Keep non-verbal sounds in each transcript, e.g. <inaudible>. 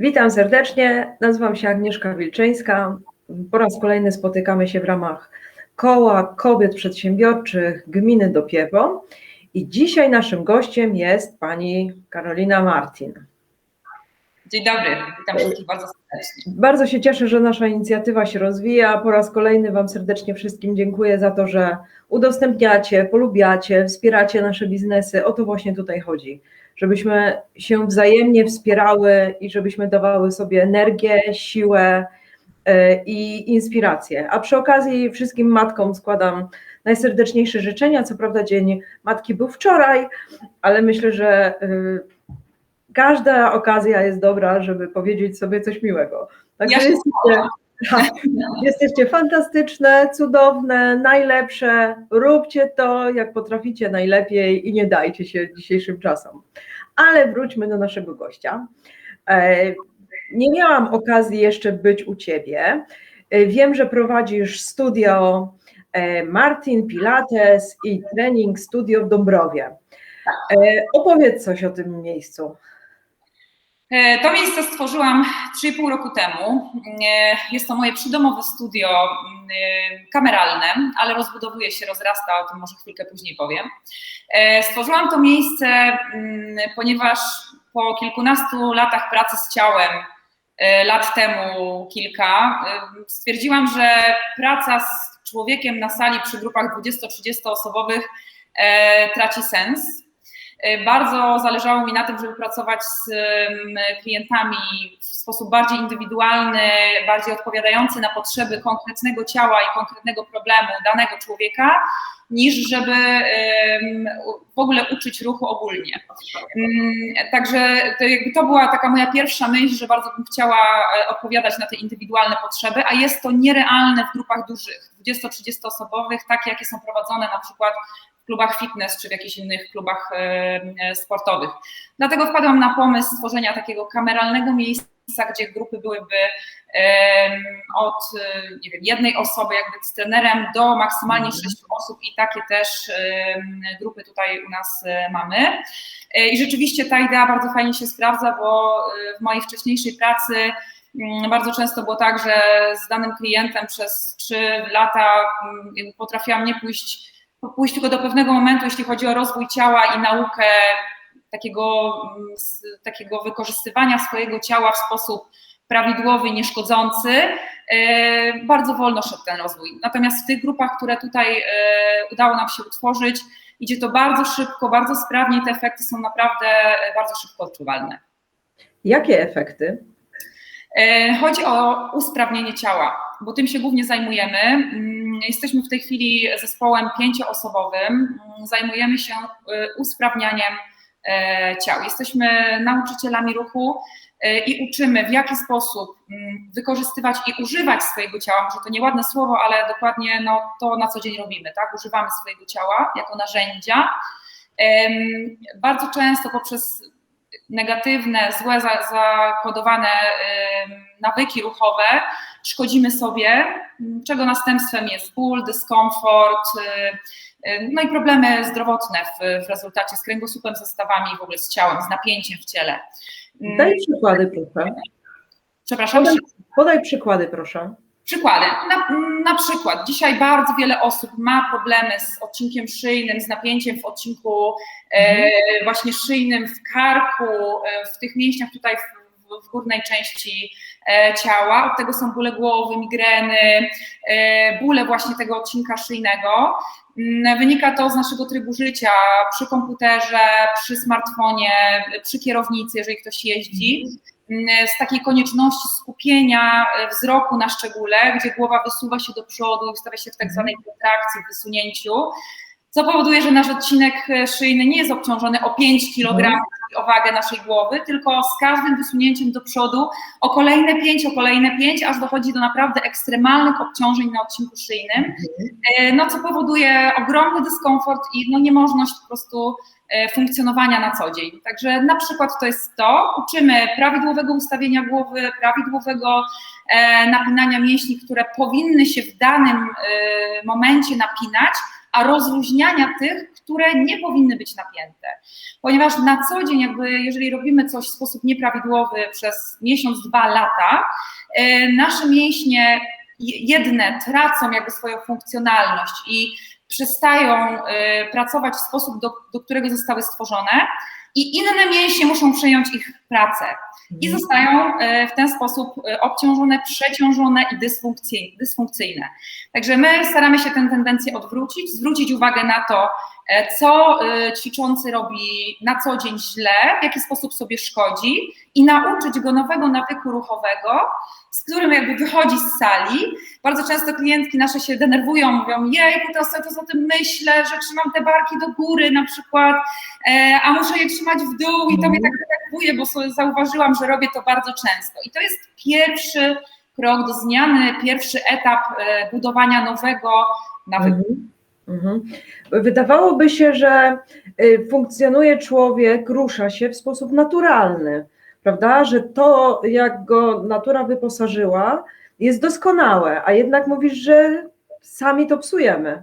Witam serdecznie, nazywam się Agnieszka Wilczyńska. Po raz kolejny spotykamy się w ramach Koła Kobiet Przedsiębiorczych Gminy Dopiewo i dzisiaj naszym gościem jest pani Karolina Martin. Dzień dobry, witam wszystkich bardzo serdecznie. Bardzo się cieszę, że nasza inicjatywa się rozwija. Po raz kolejny Wam serdecznie wszystkim dziękuję za to, że udostępniacie, polubiacie, wspieracie nasze biznesy. O to właśnie tutaj chodzi żebyśmy się wzajemnie wspierały i żebyśmy dawały sobie energię, siłę e, i inspirację. A przy okazji wszystkim matkom składam najserdeczniejsze życzenia. Co prawda Dzień Matki był wczoraj, ale myślę, że e, każda okazja jest dobra, żeby powiedzieć sobie coś miłego. Także ja jesteście, tak, jesteście fantastyczne, cudowne, najlepsze. Róbcie to, jak potraficie najlepiej i nie dajcie się dzisiejszym czasom. Ale wróćmy do naszego gościa. E, nie miałam okazji jeszcze być u Ciebie. E, wiem, że prowadzisz studio e, Martin Pilates i trening studio w Dąbrowie. Opowiedz coś o tym miejscu. To miejsce stworzyłam 3,5 roku temu. Jest to moje przydomowe studio kameralne, ale rozbudowuje się, rozrasta, o tym może chwilkę później powiem. Stworzyłam to miejsce, ponieważ po kilkunastu latach pracy z ciałem, lat temu kilka, stwierdziłam, że praca z człowiekiem na sali przy grupach 20-30 osobowych traci sens E, bardzo zależało mi na tym, żeby pracować z klientami w sposób bardziej indywidualny, bardziej odpowiadający na potrzeby konkretnego ciała i konkretnego problemu danego człowieka, niż żeby w ogóle uczyć ruchu ogólnie. Także to, jakby to była taka moja pierwsza myśl, że bardzo bym chciała e, odpowiadać na te indywidualne potrzeby, a jest to nierealne w grupach dużych, 20-30 osobowych, takie jakie są prowadzone na przykład klubach fitness czy w jakichś innych klubach e, sportowych. Dlatego wpadłam na pomysł stworzenia takiego kameralnego miejsca, gdzie grupy byłyby od nie wiem, jednej osoby jakby z trenerem do maksymalnie mhm. sześciu osób i takie też grupy tutaj u nas e, mamy. E, I rzeczywiście ta idea bardzo fajnie się sprawdza, bo w mojej wcześniejszej pracy mm, bardzo często było tak, że z danym klientem przez trzy lata mm, potrafiłam nie pójść pójść tylko do pewnego momentu, jeśli chodzi o rozwój ciała i naukę takiego, mm, takiego wykorzystywania swojego ciała w sposób prawidłowy, nieszkodzący, e, bardzo wolno szedł ten rozwój. Natomiast w tych grupach, które tutaj e, udało nam się utworzyć, idzie to bardzo szybko, bardzo sprawnie i te efekty są naprawdę bardzo szybko odczuwalne. Jakie efekty? E, chodzi o usprawnienie ciała, bo tym się głównie zajmujemy. Jesteśmy w tej chwili zespołem pięcioosobowym, mm, zajmujemy się e, usprawnianiem e, ciał. Jesteśmy nauczycielami ruchu i uczymy, w jaki sposób mm, wykorzystywać i używać swojego ciała. Może to nieładne słowo, ale dokładnie no, to na co dzień robimy, tak? Używamy swojego ciała jako narzędzia. Bardzo często poprzez negatywne, złe, zakodowane nawyki ruchowe, szkodzimy sobie, czego następstwem jest ból, dyskomfort, no i problemy zdrowotne w, w rezultacie z kręgosłupem, ze stawami, w ogóle z ciałem, z napięciem w ciele. Daj przykłady, proszę. Przepraszam? Podaj, podaj przykłady, proszę. Przykłady. Na, na, przykład dzisiaj bardzo wiele osób ma problemy z odcinkiem szyjnym, z napięciem w odcinku e, właśnie szyjnym, w karku, e, w tych mięśniach tutaj w, w górnej części e, ciała. Od tego są bóle głowy, migreny, e, bóle właśnie tego odcinka szyjnego. Mm, wynika to z naszego trybu życia przy komputerze, przy smartfonie, przy kierownicy, jeżeli ktoś jeździ z takiej konieczności skupienia e, wzroku na szczególe, gdzie głowa wysuwa się do przodu i stawia się w tak zwanej kontrakcji, wysunięciu, co powoduje, że nasz odcinek e, szyjny nie jest obciążony o 5 kg o wagę naszej głowy, tylko z każdym wysunięciem do przodu o kolejne 5, o kolejne 5, aż dochodzi do naprawdę ekstremalnych obciążeń na odcinku szyjnym, mhm. e, no co powoduje ogromny dyskomfort i no, niemożność po prostu E, funkcjonowania na co dzień. Także na przykład to jest to, uczymy prawidłowego ustawienia głowy, prawidłowego napinania mięśni, które powinny się w danym momencie napinać, a rozluźniania tych, które nie powinny być napięte. Ponieważ na co dzień, jakby jeżeli robimy coś w sposób nieprawidłowy przez miesiąc, dwa lata, e, nasze mięśnie jedne tracą jakby swoją funkcjonalność i przestają e, pracować w sposób, do, do którego zostały stworzone, i inne mięśnie muszą przejąć ich pracę i Mhm. zostają e, w ten sposób e, obciążone, przeciążone i dysfunkcyjne. Także my staramy się tę tendencję odwrócić, zwrócić uwagę na to, co e, ćwiczący robi na co dzień źle, w jaki sposób sobie szkodzi i nauczyć go nowego nawyku ruchowego, z którym jakby wychodzi z sali. Bardzo często klientki nasze się denerwują, mówią, jej, teraz cały czas o tym myślę, że trzymam te barki do góry na przykład, e, a muszę je trzymać w dół i to mnie tak denerwuje, bo sobie zauważyłam, że robię to bardzo często. I to jest pierwszy krok do zmiany, pierwszy etap e, budowania nowego nawyku. Mhm. Mhm. Wydawałoby się, że y, funkcjonuje człowiek, rusza się w sposób naturalny, prawda? Że to, jak go natura wyposażyła, jest doskonałe, a jednak mówisz, że sami to psujemy.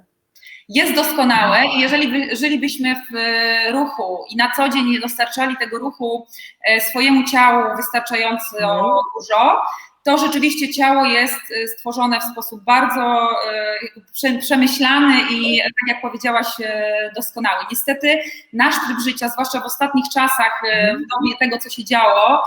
jest doskonałe i jeżeli by, żylibyśmy w e, ruchu i na co dzień nie dostarczali tego ruchu e, swojemu ciału wystarczająco Mhm. dużo, to rzeczywiście ciało jest e, stworzone w sposób bardzo prze- przemyślany i tak jak powiedziałaś, e, doskonały. Niestety nasz tryb życia, zwłaszcza w ostatnich czasach, e, w dobie tego, co się działo,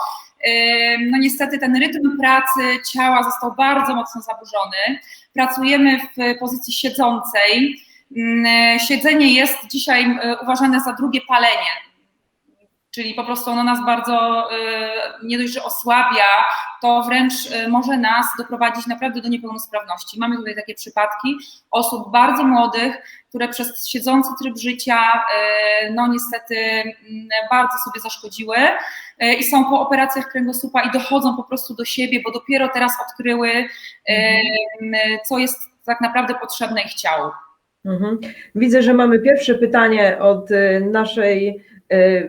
no niestety ten rytm pracy ciała został bardzo mocno zaburzony. Pracujemy w pozycji siedzącej, Mm, Siedzenie jest dzisiaj uważane za drugie palenie, czyli po prostu ono nas bardzo e, nie dość, że osłabia, to wręcz e, może nas doprowadzić naprawdę do niepełnosprawności. Mamy tutaj takie przypadki osób bardzo młodych, które przez siedzący tryb życia, e, no niestety mm, bardzo sobie zaszkodziły i są po operacjach kręgosłupa i dochodzą po prostu do siebie, bo dopiero teraz odkryły, e, m, co jest tak naprawdę potrzebne ich ciału. Mhm. Widzę, że mamy pierwsze pytanie od y, naszej, y,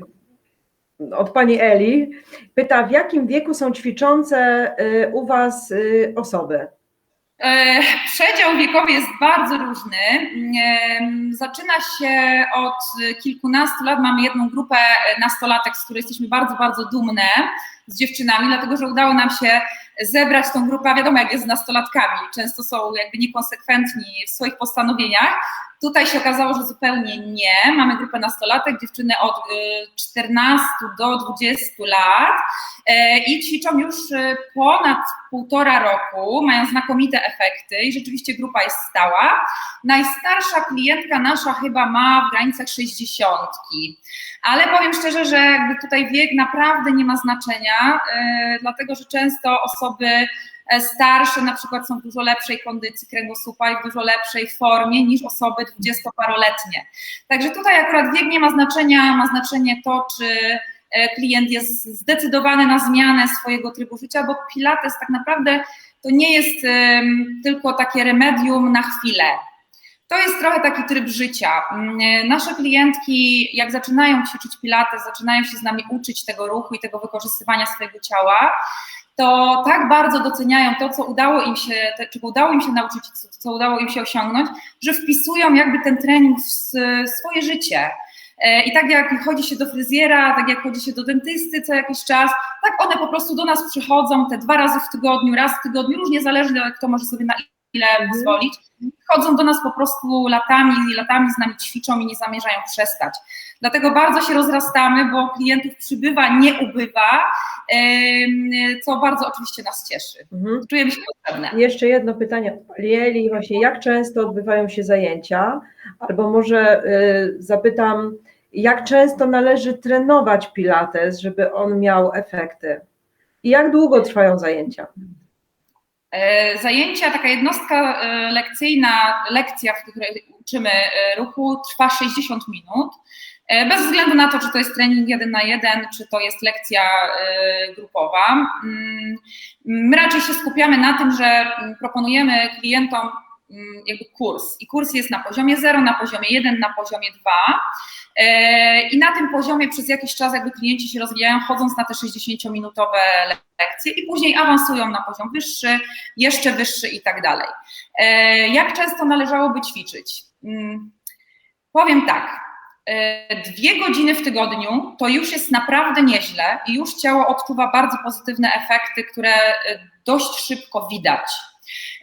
od pani Eli. Pyta, w jakim wieku są ćwiczące y, u Was y, osoby? E, Przedział wiekowy jest bardzo różny. Em, Zaczyna się od kilkunastu lat. Mamy jedną grupę nastolatek, z której jesteśmy bardzo, bardzo dumne z dziewczynami, dlatego że udało nam się zebrać tą grupę. Wiadomo, jak jest z nastolatkami, często są jakby niekonsekwentni w swoich postanowieniach. Tutaj się okazało, że zupełnie nie. Mamy grupę nastolatek, dziewczyny od y, 14 do 20 lat e, i ćwiczą już y, ponad półtora roku, mają znakomite efekty i rzeczywiście grupa jest stała. Najstarsza klientka nasza chyba ma w granicach 60. Ale powiem szczerze, że jakby tutaj wiek naprawdę nie ma znaczenia, e, dlatego że często osoby starsze na przykład są w dużo lepszej kondycji kręgosłupa i w dużo lepszej formie niż osoby dwudziestoparoletnie. Także tutaj akurat wiek nie ma znaczenia, ma znaczenie to, czy e, klient jest zdecydowany na zmianę swojego trybu życia, bo Pilates tak naprawdę to nie jest tylko takie remedium na chwilę. To jest trochę taki tryb życia. Mm, Nasze klientki, jak zaczynają ćwiczyć Pilates, zaczynają się z nami uczyć tego ruchu i tego wykorzystywania swojego ciała, to tak bardzo doceniają to, co udało im się, te- czego udało im się nauczyć, co, co udało im się osiągnąć, że wpisują jakby ten trening w swoje życie. E, I tak jak chodzi się do fryzjera, tak jak chodzi się do dentysty co jakiś czas, tak one po prostu do nas przychodzą te dwa razy w tygodniu, raz w tygodniu, różnie zależy, kto może sobie na ile pozwolić. Chodzą do nas po prostu latami i latami z nami ćwiczą i nie zamierzają przestać. Dlatego bardzo się rozrastamy, bo klientów przybywa, nie ubywa, co bardzo oczywiście nas cieszy. Mhm. Czujemy się potrzebne. Jeszcze jedno pytanie od właśnie jak często odbywają się zajęcia? Albo może y, zapytam, jak często należy trenować Pilates, żeby on miał efekty? I jak długo trwają zajęcia? E, Zajęcia, taka jednostka e, lekcyjna, lekcja, w której uczymy e, ruchu, trwa 60 minut. Bez względu na to, czy to jest trening jeden na jeden, czy to jest lekcja grupowa. Mm, My raczej się skupiamy na tym, że mm, proponujemy klientom mm, jakby kurs. I kurs jest na poziomie 0, na poziomie 1, na poziomie 2. E, I na tym poziomie przez jakiś czas jakby klienci się rozwijają, chodząc na te 60-minutowe lekcje i później awansują na poziom wyższy, jeszcze wyższy i tak dalej. E, Jak często należałoby ćwiczyć? Mm, Powiem tak. e, Dwie godziny w tygodniu to już jest naprawdę nieźle i już ciało odczuwa bardzo pozytywne efekty, które dość szybko widać.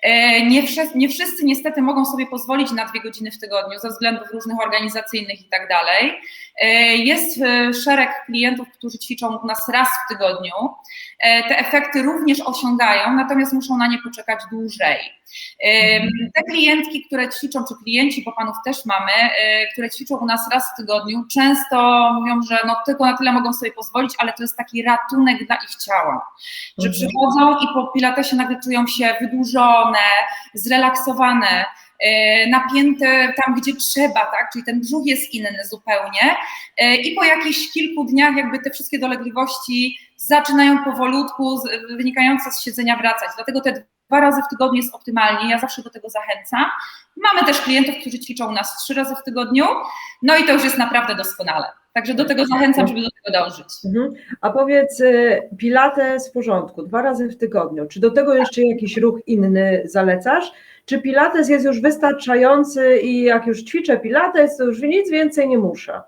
E, Nie, wsze- nie wszyscy niestety mogą sobie pozwolić na dwie godziny w tygodniu ze względów różnych organizacyjnych i tak dalej. E, Jest e, szereg klientów, którzy ćwiczą u nas raz w tygodniu. Te efekty również osiągają, natomiast muszą na nie poczekać dłużej. Te klientki, które ćwiczą, czy klienci, bo panów też mamy, które ćwiczą u nas raz w tygodniu, często mówią, że no tylko na tyle mogą sobie pozwolić, ale to jest taki ratunek dla ich ciała. Że Mhm. przychodzą i po pilatesie nagle czują się wydłużone, zrelaksowane, e, napięte tam, gdzie trzeba, tak? Czyli ten brzuch jest inny zupełnie. E, I po jakichś kilku dniach jakby te wszystkie dolegliwości zaczynają powolutku, wynikające z siedzenia wracać. Dlatego te dwa razy w tygodniu jest optymalnie, ja zawsze do tego zachęcam. Mamy też klientów, którzy ćwiczą nas trzy razy w tygodniu, no i to już jest naprawdę doskonale. Także do tego zachęcam, żeby do tego dążyć. Mhm. A powiedz, y, pilates w porządku, dwa razy w tygodniu. Czy do tego jeszcze jakiś ruch inny zalecasz? Czy pilates jest już wystarczający i jak już ćwiczę pilates, to już nic więcej nie muszę?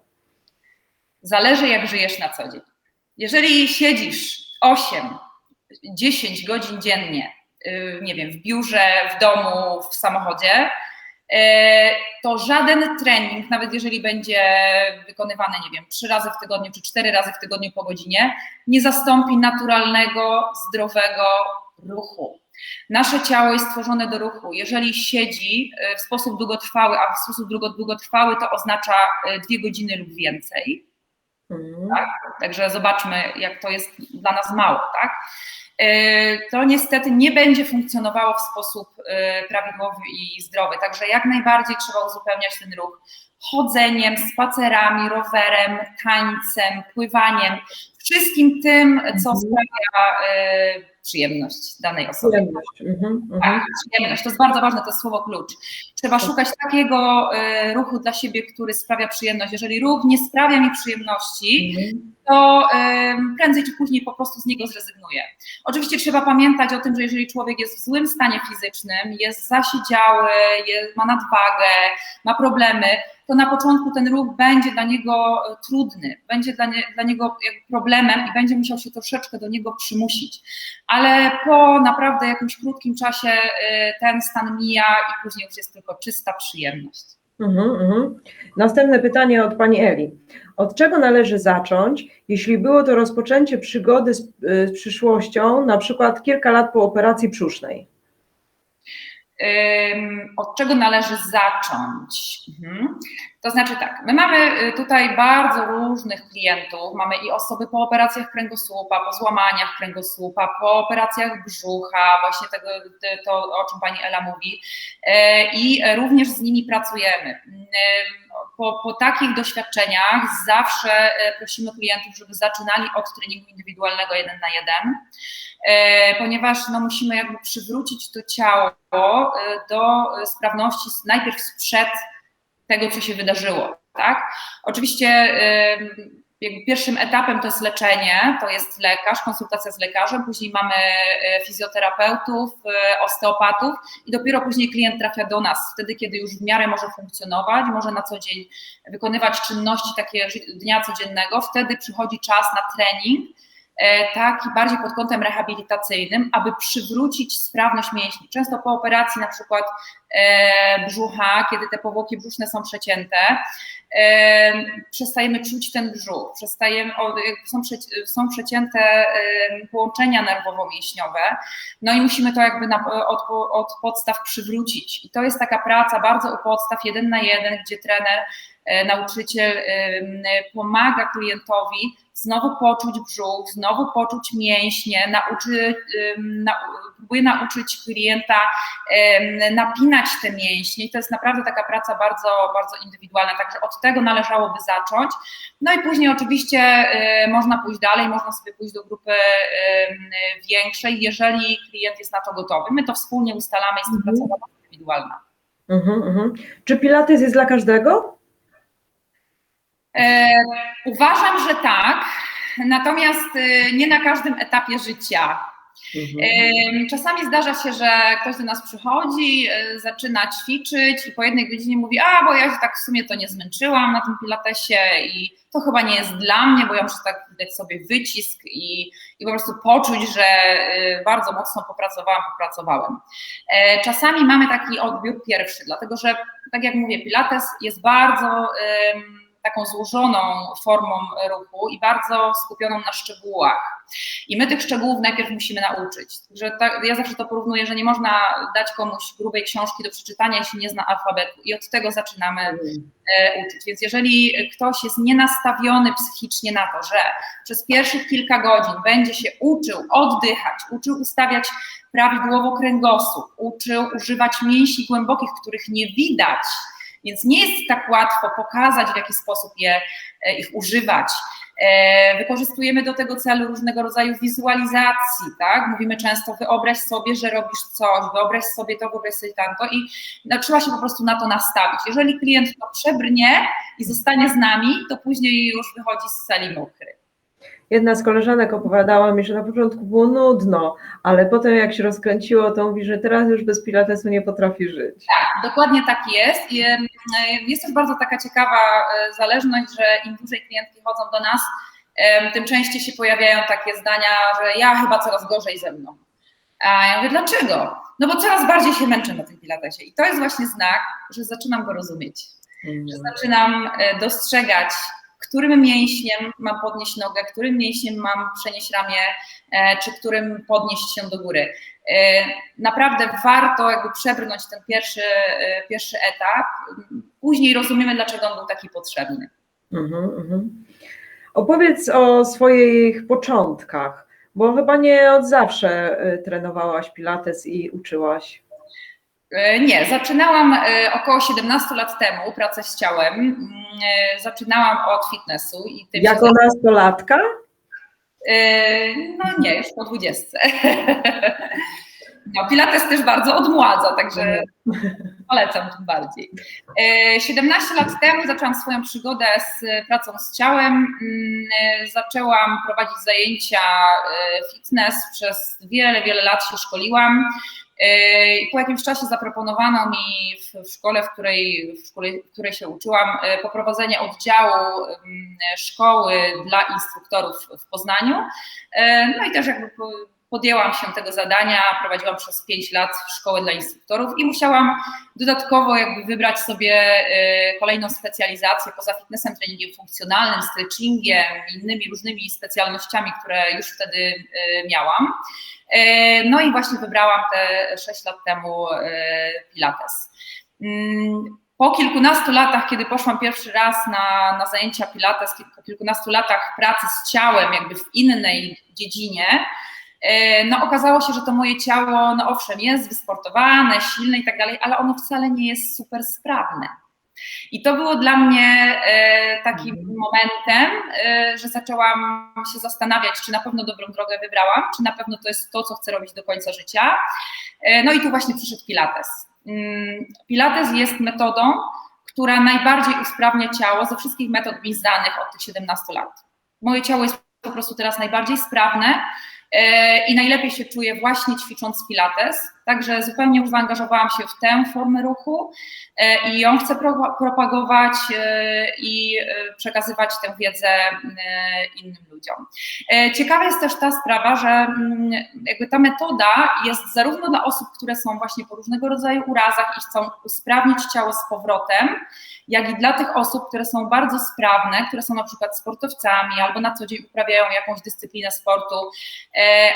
Zależy, jak żyjesz na co dzień. Jeżeli siedzisz 8, 10 godzin dziennie, yy, nie wiem, w biurze, w domu, w samochodzie, to żaden trening, nawet jeżeli będzie wykonywany, nie wiem, 3 razy w tygodniu czy 4 razy w tygodniu po godzinie, nie zastąpi naturalnego, zdrowego ruchu. Nasze ciało jest stworzone do ruchu. Jeżeli siedzi yy, w sposób długotrwały, a w sposób długo- długotrwały to oznacza 2 godziny lub więcej, Mhm. Także zobaczmy, jak to jest dla nas mało, tak? E, To niestety nie będzie funkcjonowało w sposób e, prawidłowy i zdrowy. Także jak najbardziej trzeba uzupełniać ten ruch chodzeniem, spacerami, rowerem, tańcem, pływaniem, wszystkim tym, co Mhm. sprawia e, przyjemność danej osobie. Przyjemność. Mhm. Tak, Mhm. przyjemność, to jest bardzo ważne, to jest słowo klucz. Trzeba szukać takiego e, ruchu dla siebie, który sprawia przyjemność. Jeżeli ruch nie sprawia mi przyjemności, Mhm. to em, prędzej czy później po prostu z niego zrezygnuję. Oczywiście trzeba pamiętać o tym, że jeżeli człowiek jest w złym stanie fizycznym, jest zasiedziały, jest, ma nadwagę, ma problemy, to na początku ten ruch będzie dla niego e, trudny, będzie dla, nie, dla niego problemem i będzie musiał się troszeczkę do niego przymusić. Ale po naprawdę jakimś krótkim czasie e, ten stan mija i później już jest tylko czysta przyjemność. Mhm, mhm. Następne pytanie od pani Eli. Od czego należy zacząć, jeśli było to rozpoczęcie przygody z, y, z przyszłością, na przykład kilka lat po operacji brzusznej? Od czego należy zacząć? Mhm. To znaczy tak, my mamy y, tutaj bardzo różnych klientów, mamy i osoby po operacjach kręgosłupa, po złamaniach kręgosłupa, po operacjach brzucha, właśnie tego, te- to o czym pani Ela mówi e, i również z nimi pracujemy. Po, po takich doświadczeniach zawsze prosimy klientów, żeby zaczynali od treningu indywidualnego jeden na jeden, ponieważ no, musimy jakby przywrócić to ciało do sprawności najpierw sprzed tego, co się wydarzyło. Tak? Oczywiście pierwszym etapem to jest leczenie, to jest lekarz, konsultacja z lekarzem, później mamy e, fizjoterapeutów, e, osteopatów i dopiero później klient trafia do nas, wtedy kiedy już w miarę może funkcjonować, może na co dzień wykonywać czynności takie dnia codziennego, wtedy przychodzi czas na trening, e, taki bardziej pod kątem rehabilitacyjnym, aby przywrócić sprawność mięśni. Często po operacji na przykład e, brzucha, kiedy te powłoki brzuszne są przecięte, e, przestajemy czuć ten brzuch, przestajemy, są, przeci- są przecięte połączenia nerwowo-mięśniowe, no i musimy to jakby na, od, od podstaw przywrócić. I to jest taka praca bardzo u podstaw, jeden na jeden, gdzie trener, nauczyciel em, pomaga klientowi znowu poczuć brzuch, znowu poczuć mięśnie, nauczy, na, próbuje nauczyć klienta napinać te mięśnie i to jest naprawdę taka praca bardzo, bardzo indywidualna, także od tego należałoby zacząć. No i później oczywiście e, można pójść dalej, można sobie pójść do grupy większej, jeżeli klient jest na to gotowy. My to wspólnie ustalamy, jest to Mhm. praca bardzo indywidualna. Mhm, mhm. Czy pilates jest dla każdego? E, uważam, że tak, natomiast e, nie na każdym etapie życia. Mhm. Ym, Czasami zdarza się, że ktoś do nas przychodzi, y, zaczyna ćwiczyć i po jednej godzinie mówi, a bo ja się tak w sumie to nie zmęczyłam na tym pilatesie i to chyba nie jest dla mnie, bo ja muszę tak dać sobie wycisk i, i po prostu poczuć, że y, bardzo mocno popracowałam, popracowałem. E, Czasami mamy taki odbiór pierwszy, dlatego że, tak jak mówię, pilates jest bardzo taką złożoną formą ruchu i bardzo skupioną na szczegółach. I my tych szczegółów najpierw musimy nauczyć. Także tak, ja zawsze to porównuję, że nie można dać komuś grubej książki do przeczytania, jeśli nie zna alfabetu. I od tego zaczynamy e, uczyć. Więc jeżeli ktoś jest nienastawiony psychicznie na to, że przez pierwszych kilka godzin będzie się uczył oddychać, uczył ustawiać prawidłowo kręgosłup, uczył używać mięśni głębokich, których nie widać, więc nie jest tak łatwo pokazać, w jaki sposób je, e, ich używać. E, Wykorzystujemy do tego celu różnego rodzaju wizualizacji, tak? Mówimy często, wyobraź sobie, że robisz coś, wyobraź sobie to, wyobraź sobie tamto i no, trzeba się po prostu na to nastawić. Jeżeli klient to przebrnie i zostanie z nami, to później już wychodzi z sali mokry. Jedna z koleżanek opowiadała mi, że na początku było nudno, ale potem jak się rozkręciło, to mówi, że teraz już bez pilatesu nie potrafi żyć. Tak, dokładnie tak jest. Em, Jest też bardzo taka ciekawa e, zależność, że im dłużej klientki chodzą do nas, em, tym częściej się pojawiają takie zdania, że ja chyba coraz gorzej ze mną. A ja mówię, dlaczego? No bo coraz bardziej się męczę na tym pilatesie. I to jest właśnie znak, że zaczynam go rozumieć. Że zaczynam e, dostrzegać, którym mięśniem mam podnieść nogę, którym mięśniem mam przenieść ramię, e, czy którym podnieść się do góry. E, Naprawdę warto jakby przebrnąć ten pierwszy, e, pierwszy etap. Później rozumiemy, dlaczego on był taki potrzebny. Mhm, mhm. Opowiedz o swoich początkach, bo chyba nie od zawsze y, trenowałaś pilates i uczyłaś. E, Nie, zaczynałam e, około 17 lat temu pracę z ciałem. Mm, e, Zaczynałam od fitnessu i Jako nastolatka? E, No nie, już po 20. <laughs> No, Pilates też bardzo odmładza, także polecam tym bardziej. E, 17 lat temu zaczęłam swoją przygodę z pracą z ciałem. Mm, e, Zaczęłam prowadzić zajęcia e, fitness, przez wiele, wiele lat się szkoliłam. I po jakimś czasie zaproponowano mi w, szkole, w której, w szkole, w której się uczyłam, e, poprowadzenie oddziału szkoły dla instruktorów w Poznaniu. E, No i też jakby po- podjęłam się tego zadania, prowadziłam przez 5 lat szkołę dla instruktorów i musiałam dodatkowo jakby wybrać sobie e, kolejną specjalizację poza fitnessem, treningiem funkcjonalnym, stretchingiem, innymi różnymi specjalnościami, które już wtedy miałam. E, No i właśnie wybrałam te 6 lat temu e, Pilates. Mm, Po kilkunastu latach, kiedy poszłam pierwszy raz na, na zajęcia Pilates, po kilkunastu latach pracy z ciałem, jakby w innej dziedzinie, e, no okazało się, że to moje ciało, no owszem, jest wysportowane, silne i tak dalej, ale ono wcale nie jest super sprawne. I to było dla mnie e, takim Mhm. momentem, e, że zaczęłam się zastanawiać, czy na pewno dobrą drogę wybrałam, czy na pewno to jest to, co chcę robić do końca życia. E, no i tu właśnie przyszedł Pilates. Mm, Pilates jest metodą, która najbardziej usprawnia ciało ze wszystkich metod mi znanych od tych 17 lat. Moje ciało jest po prostu teraz najbardziej sprawne i najlepiej się czuję właśnie ćwicząc Pilates. Także zupełnie już zaangażowałam się w tę formę ruchu e, i ją chcę pro- propagować e, i e, przekazywać tę wiedzę innym ludziom. Ciekawa jest też ta sprawa, że mm, jakby ta metoda jest zarówno dla osób, które są właśnie po różnego rodzaju urazach i chcą usprawnić ciało z powrotem, jak i dla tych osób, które są bardzo sprawne, które są na przykład sportowcami albo na co dzień uprawiają jakąś dyscyplinę sportu,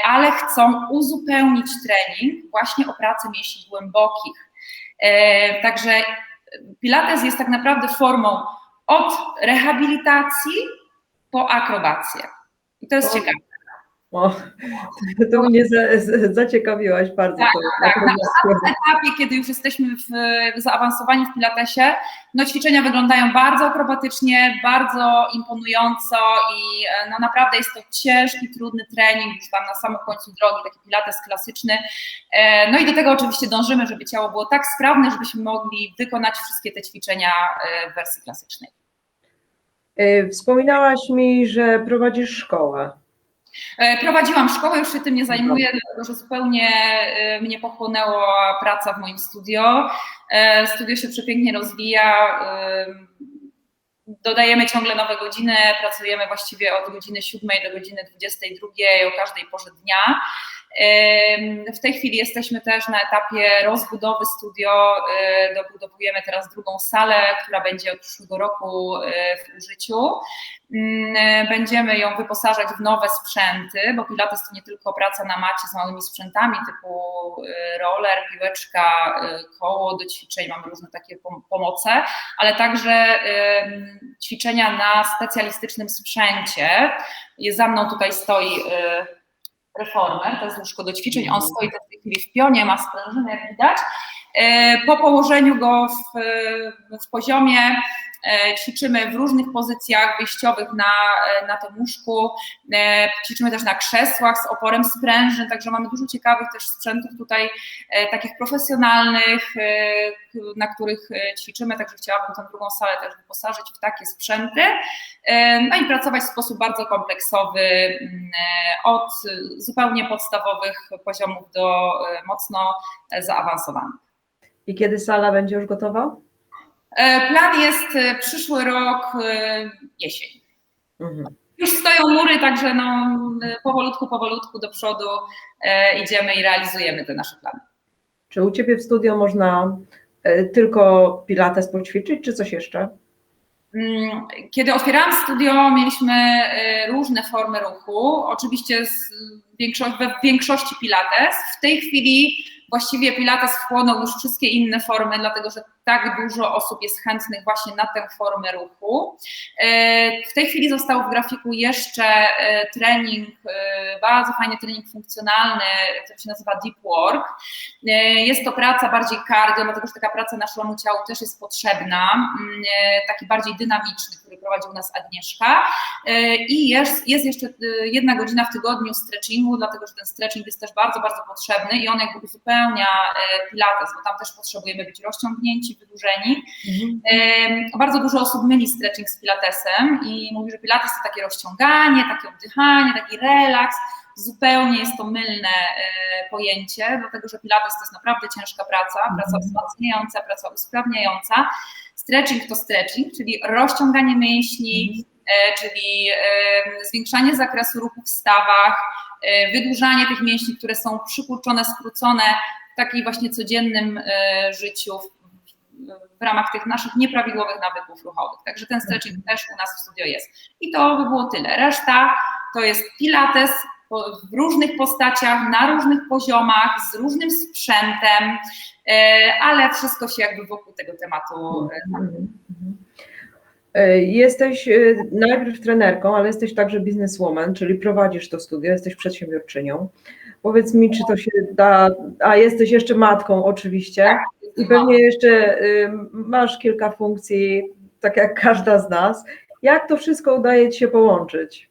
ale chcą uzupełnić trening właśnie o pracę mięśni głębokich. E, Także Pilates jest tak naprawdę formą od rehabilitacji po akrobację. I to jest ciekawe. O, <laughs> to mnie za, za- zaciekawiłaś bardzo. Tak, tak, na akrobackie. etapie, kiedy już jesteśmy w, zaawansowani w pilatesie, no ćwiczenia wyglądają bardzo akrobatycznie, bardzo imponująco i e, no naprawdę jest to ciężki, trudny trening, już tam na samym końcu drogi, taki pilates klasyczny. E, No i do tego oczywiście dążymy, żeby ciało było tak sprawne, żebyśmy mogli wykonać wszystkie te ćwiczenia e, w wersji klasycznej. Wspominałaś mi, że prowadzisz szkołę. E, Prowadziłam szkołę, już się tym nie zajmuję, dlatego że zupełnie e, mnie pochłonęła praca w moim studio. E, Studio się przepięknie rozwija. Dodajemy ciągle nowe godziny, pracujemy właściwie od godziny 7 do godziny 22 o każdej porze dnia. W tej chwili jesteśmy też na etapie rozbudowy studio. e, Dobudowujemy teraz drugą salę, która będzie od przyszłego roku e, w użyciu. Mm, e, Będziemy ją wyposażać w nowe sprzęty, bo Pilates to nie tylko praca na macie z małymi sprzętami typu roller, piłeczka, koło do ćwiczeń, mamy różne takie pom- pomoce, ale także ćwiczenia na specjalistycznym sprzęcie. Za mną tutaj stoi reformer, to jest łóżko do ćwiczeń, on stoi w tej chwili w pionie, ma sprężynę, jak widać. E, Po położeniu go w, w poziomie ćwiczymy w różnych pozycjach wyjściowych na, e, na tym łóżku, E, ćwiczymy też na krzesłach z oporem sprężyn, także mamy dużo ciekawych też sprzętów tutaj, e, takich profesjonalnych, e, na których e, ćwiczymy, także chciałabym tę drugą salę też wyposażyć w takie sprzęty, E, no i pracować w sposób bardzo kompleksowy, mm, e, od zupełnie podstawowych poziomów do e, mocno e, zaawansowanych. I kiedy sala będzie już gotowa? E, Plan jest e, przyszły rok, e, jesień. Mhm. Już stoją mury, także no, powolutku, powolutku do przodu idziemy i realizujemy te nasze plany. Czy u Ciebie w studio można tylko pilates poćwiczyć, czy coś jeszcze? Mm, Kiedy otwierałam studio, mieliśmy różne formy ruchu. Oczywiście we większości Pilates. W tej chwili właściwie Pilates wchłonął już wszystkie inne formy, dlatego że tak dużo osób jest chętnych właśnie na tę formę ruchu. E, W tej chwili został w grafiku jeszcze e, trening, e, bardzo fajny trening funkcjonalny, który się nazywa Deep Work. Jest to praca bardziej cardio, dlatego że taka praca naszemu ciału też jest potrzebna, mm, taki bardziej dynamiczny, który prowadzi u nas Agnieszka. I jest, jest jeszcze jedna godzina w tygodniu stretchingu, dlatego że ten stretching jest też bardzo, bardzo potrzebny i on jakby uzupełnia pilates, bo tam też potrzebujemy być rozciągnięci, wydłużeni. Mhm. Bardzo dużo osób myli stretching z pilatesem i mówi, że pilates to takie rozciąganie, takie oddychanie, taki relaks. Zupełnie jest to mylne e, pojęcie, dlatego że pilates to jest naprawdę ciężka praca, praca wzmacniająca, praca usprawniająca. Stretching to stretching, czyli rozciąganie mięśni, e, czyli zwiększanie zakresu ruchu w stawach, e, wydłużanie tych mięśni, które są przykurczone, skrócone w takiej właśnie codziennym życiu, w- ramach tych naszych nieprawidłowych nawyków ruchowych. Także ten stretching też u nas w studio jest. I to by było tyle. Reszta to jest pilates w różnych postaciach, na różnych poziomach, z różnym sprzętem, e, ale wszystko się jakby wokół tego tematu e, Mhm. Mhm. E, Jesteś najpierw trenerką, ale jesteś także bizneswoman, czyli prowadzisz to studio, jesteś przedsiębiorczynią. Powiedz mi, czy to się da, a jesteś jeszcze matką oczywiście i pewnie jeszcze masz kilka funkcji, tak jak każda z nas. Jak to wszystko udaje Ci się połączyć?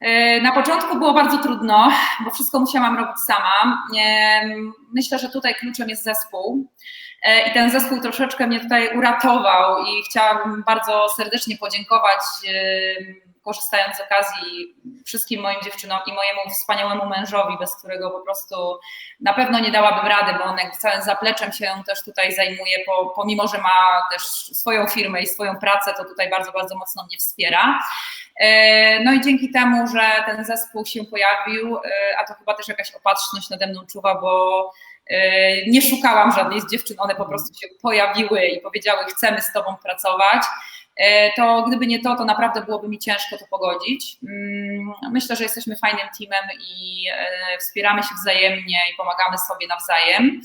E, Na początku było bardzo trudno, bo wszystko musiałam robić sama. Myślę, że tutaj kluczem jest zespół. E, I ten zespół troszeczkę mnie tutaj uratował i chciałabym bardzo serdecznie podziękować, korzystając z okazji, wszystkim moim dziewczynom i mojemu wspaniałemu mężowi, bez którego po prostu na pewno nie dałabym rady, bo on jakby całym zapleczem się też tutaj zajmuje, po, pomimo że ma też swoją firmę i swoją pracę, to tutaj bardzo, bardzo mocno mnie wspiera. E, No i dzięki temu, że ten zespół się pojawił, e, a to chyba też jakaś opatrzność nade mną czuwa, bo e, nie szukałam żadnej z dziewczyn, one po prostu się pojawiły i powiedziały, chcemy z Tobą pracować. E, To gdyby nie to, to naprawdę byłoby mi ciężko to pogodzić. Mm, Myślę, że jesteśmy fajnym teamem i e, wspieramy się wzajemnie i pomagamy sobie nawzajem.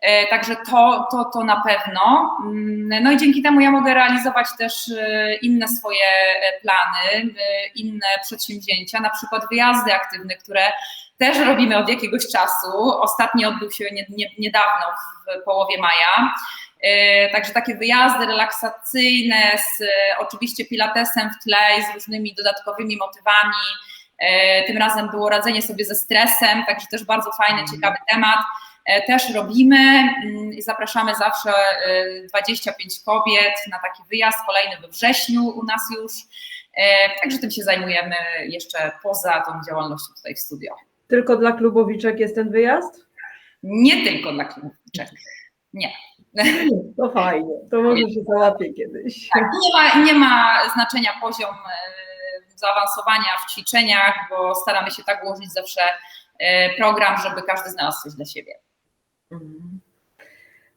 E, Także to, to, to na pewno. Mm, No i dzięki temu ja mogę realizować też inne swoje plany, inne przedsięwzięcia, na przykład wyjazdy aktywne, które też robimy od jakiegoś czasu. Ostatni odbył się nie, nie, niedawno, w połowie maja. E, Także takie wyjazdy relaksacyjne z e, oczywiście pilatesem w tle i z różnymi dodatkowymi motywami. E, Tym razem było radzenie sobie ze stresem, także też bardzo fajny, ciekawy temat. Też robimy mm, i zapraszamy zawsze e, 25 kobiet na taki wyjazd, kolejny we wrześniu u nas już. Także tym się zajmujemy jeszcze poza tą działalnością tutaj w studio. Tylko dla klubowiczek jest ten wyjazd? Nie tylko dla klubowiczek. <laughs> To fajnie, to może się załatwię kiedyś. Tak, nie, ma, nie ma znaczenia poziom e, zaawansowania w ćwiczeniach, bo staramy się tak ułożyć zawsze e, program, żeby każdy znalazł coś dla siebie. Mhm.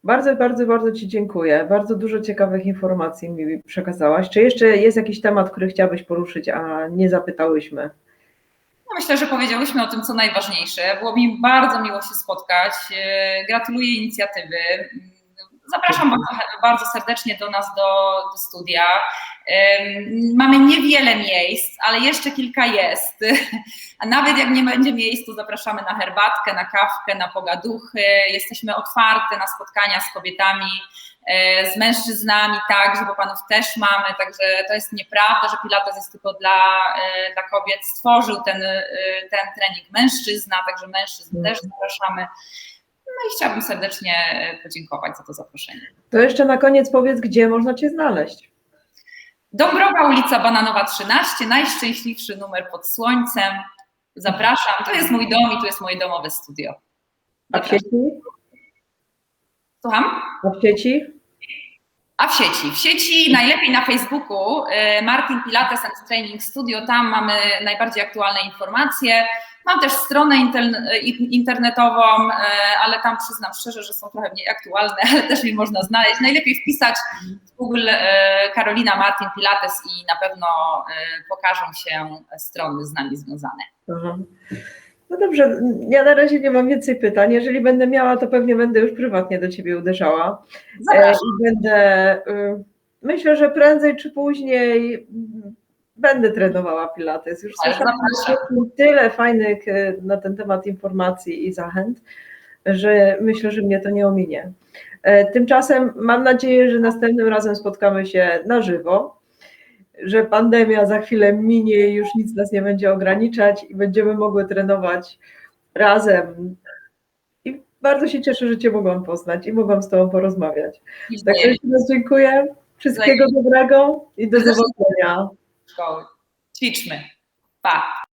Bardzo, bardzo, bardzo Ci dziękuję. Bardzo dużo ciekawych informacji mi przekazałaś. Czy jeszcze jest jakiś temat, który chciałabyś poruszyć, a nie zapytałyśmy? No myślę, że powiedziałyśmy o tym, co najważniejsze. Było mi bardzo miło się spotkać. E, Gratuluję inicjatywy. Zapraszam bardzo, bardzo serdecznie do nas do, do studia. Mamy niewiele miejsc, ale jeszcze kilka jest. <laughs> A nawet jak nie będzie miejsc, to zapraszamy na herbatkę, na kawkę, na pogaduchy. Jesteśmy otwarte na spotkania z kobietami, e, z mężczyznami także, bo panów też mamy, także to jest nieprawda, że Pilates jest tylko dla, e, dla kobiet. Stworzył ten, e, ten trening mężczyzna, także mężczyzn też zapraszamy. No i chciałabym serdecznie e, podziękować za to zaproszenie. To jeszcze na koniec powiedz, gdzie można Cię znaleźć. Dąbrowa, ulica Bananowa 13, najszczęśliwszy numer pod słońcem. Zapraszam, to jest mój dom i tu jest moje domowe studio. A w sieci? Słucham? A w sieci? A w sieci? W sieci najlepiej na Facebooku e, Martin Pilates and Training Studio, tam mamy najbardziej aktualne informacje. Mam też stronę internetową, e, ale tam przyznam szczerze, że są trochę mniej aktualne, <laughs> ale też mi można znaleźć. Najlepiej wpisać w Google e, Karolina Martin Pilates i na pewno e, pokażą się strony z nami związane. Aha. No dobrze, ja na razie nie mam więcej pytań. Jeżeli będę miała, to pewnie będę już prywatnie do Ciebie uderzała. Zapraszam. I będę, y, myślę, że prędzej czy później będę trenowała Pilates. Już słyszałam tyle fajnych y, na ten temat informacji i zachęt, że myślę, że mnie to nie ominie. E, Tymczasem mam nadzieję, że następnym razem spotkamy się na żywo, że pandemia za chwilę minie i już nic nas nie będzie ograniczać i będziemy mogły trenować razem. I bardzo się cieszę, że Cię mogłam poznać i mogłam z Tobą porozmawiać. Także jeszcze raz dziękuję. Wszystkiego dobrego i do zobaczenia. Szkoły. Ćwiczmy. Pa.